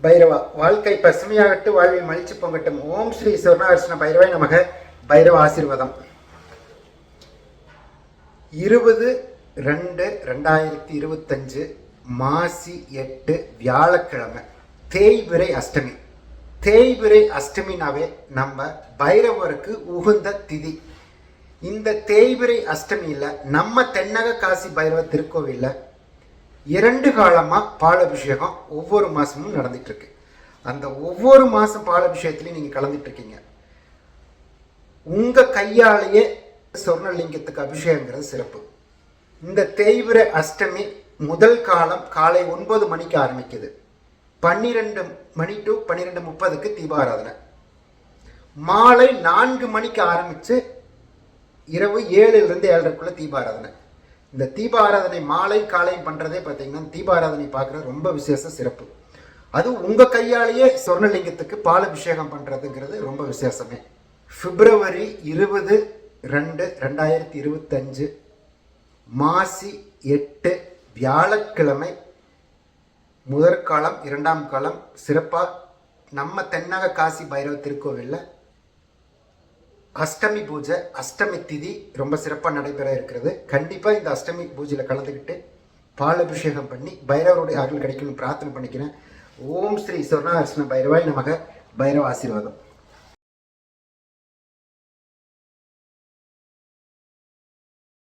பைரவா. வாழ்க்கை பசுமையாகட்டு வாழ்வில் மலிச்சு பொங்கட்டும். ஓம் ஸ்ரீ சொர்ணாகிருஷ்ண பைரவாய் நமக. பைரவ ஆசீர்வாதம். இருபது ரெண்டு ரெண்டாயிரத்தி இருபத்தஞ்சு மாசி எட்டு வியாழக்கிழமை தேய்விரை அஷ்டமி. தேய்விரை அஷ்டமினாவே நம்ம பைரவருக்கு உகுந்த திதி. இந்த தேய்விரை அஷ்டமியில் நம்ம தென்னக காசி பைரவ திருக்கோவிலில் இரண்டு காலமாக பாலாபிஷேகம் ஒவ்வொரு மாதமும் நடந்துகிட்ருக்கு. அந்த ஒவ்வொரு மாதம் பாலாபிஷேகத்துலையும் நீங்கள் கலந்துட்டுருக்கீங்க உங்கள் கையாலேயே சொர்ணலிங்கத்துக்கு அபிஷேகங்கிறது சிறப்பு. இந்த தேய்பிர அஷ்டமி முதல் காலம் காலை ஒன்பது மணிக்கு ஆரம்பிக்குது. பன்னிரெண்டு மணி டு பன்னிரெண்டு முப்பதுக்கு தீபாராதனை. மாலை நான்கு மணிக்கு ஆரம்பித்து இரவு ஏழுலேருந்து ஏழரைக்குள்ளே தீபாராதனை. இந்த தீபாராதனை மாலை காலை பண்ணுறதே பார்த்தீங்கன்னா தீபாராதனை பார்க்குறது ரொம்ப விசேஷ சிறப்பு. அது உங்கள் கையாலேயே சொர்ணலிங்கத்துக்கு பாலபிஷேகம் பண்ணுறதுங்கிறது ரொம்ப விசேஷமே. பிப்ரவரி இருபது ரெண்டு ரெண்டாயிரத்தி இருபத்தஞ்சு மாசி எட்டு வியாழக்கிழமை முதற்காலம் இரண்டாம் காலம் சிறப்பாக நம்ம தென்னக காசி பைரவ திருக்கோவிலில் அஷ்டமி பூஜை அஷ்டமி திதி ரொம்ப சிறப்பாக நடைபெற இருக்கிறது. கண்டிப்பாக இந்த அஷ்டமி பூஜையில் கலந்துக்கிட்டு பால் அபிஷேகம் பண்ணி பைரவருடைய அருள் கிடைக்கணும்னு பிரார்த்தனை பண்ணிக்கிறேன். ஓம் ஸ்ரீ சொர்ணாகிருஷ்ண பைரவாய் நமக. பைரவ ஆசீர்வாதம்.